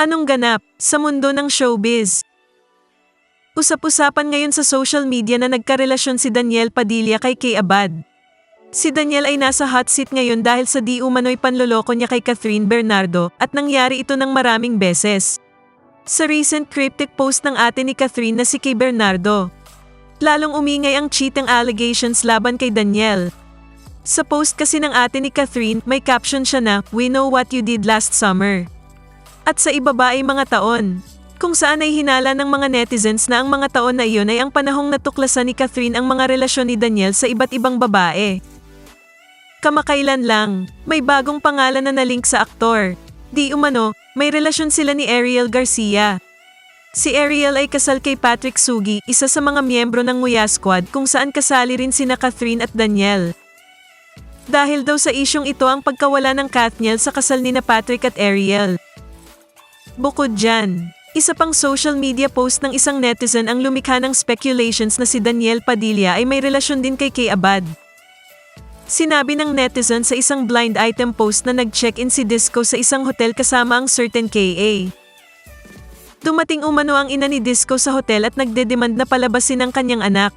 Anong ganap sa mundo ng showbiz? Usap-usapan ngayon sa social media na nagkarelasyon si Daniel Padilla kay Kay Abad. Si Daniel ay nasa hot seat ngayon dahil sa di umano'y panloloko niya kay Catherine Bernardo at nangyari ito ng maraming beses. Sa recent cryptic post ng ate ni Catherine na si Kay Bernardo, lalong umingay ang cheating allegations laban kay Daniel. Sa post kasi ng ate ni Catherine, may caption siya na, We know what you did last summer. At sa ibaba ay mga taon. Kung saan ay hinala ng mga netizens na ang mga taon na iyon ay ang panahong natuklasan ni Catherine ang mga relasyon ni Daniel sa iba't ibang babae. Kamakailan lang, may bagong pangalan na nalink sa aktor. Di umano, may relasyon sila ni Ariel Garcia. Si Ariel ay kasal kay Patrick Sugi, isa sa mga miyembro ng Nguya Squad kung saan kasali rin sina Catherine at Daniel. Dahil daw sa isyong ito ang pagkawala ng Kathniel sa kasal ni na Patrick at Ariel. Bukod dyan, isa pang social media post ng isang netizen ang lumikha ng speculations na si Daniel Padilla ay may relasyon din kay Kay Abad. Sinabi ng netizen sa isang blind item post na nag-check-in si Disco sa isang hotel kasama ang certain KA. Dumating umano ang ina ni Disco sa hotel at nagdedemand na palabasin ang kanyang anak.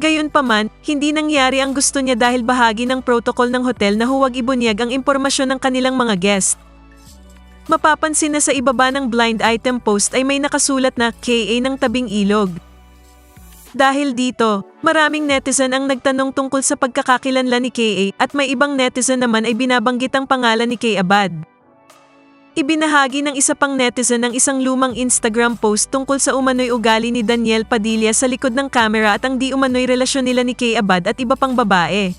Gayunpaman, hindi nangyari ang gusto niya dahil bahagi ng protocol ng hotel na huwag ibunyag ang impormasyon ng kanilang mga guest. Mapapansin na sa ibaba ng blind item post ay may nakasulat na KA ng tabing ilog. Dahil dito, maraming netizen ang nagtanong tungkol sa pagkakakilanlan ni KA at may ibang netizen naman ay binabanggit ang pangalan ni Kay Abad. Ibinahagi ng isa pang netizen ng isang lumang Instagram post tungkol sa umano'y ugali ni Daniel Padilla sa likod ng kamera at ang di umano'y relasyon nila ni Kay Abad at iba pang babae.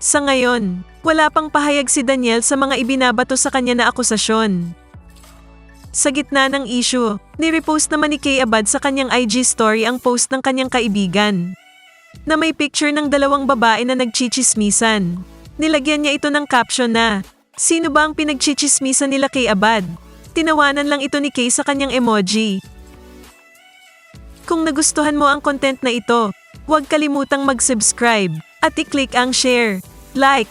Sa ngayon, wala pang pahayag si Daniel sa mga ibinabato sa kanya na akusasyon. Sa gitna ng issue, nirepost naman ni Kay Abad sa kanyang IG story ang post ng kanyang kaibigan. Na may picture ng dalawang babae na nagchichismisan. Nilagyan niya ito ng caption na, Sino ba ang pinagchichismisan nila kay Abad? Tinawanan lang ito ni Kay sa kanyang emoji. Kung nagustuhan mo ang content na ito, huwag kalimutang mag-subscribe at i-click ang share, like,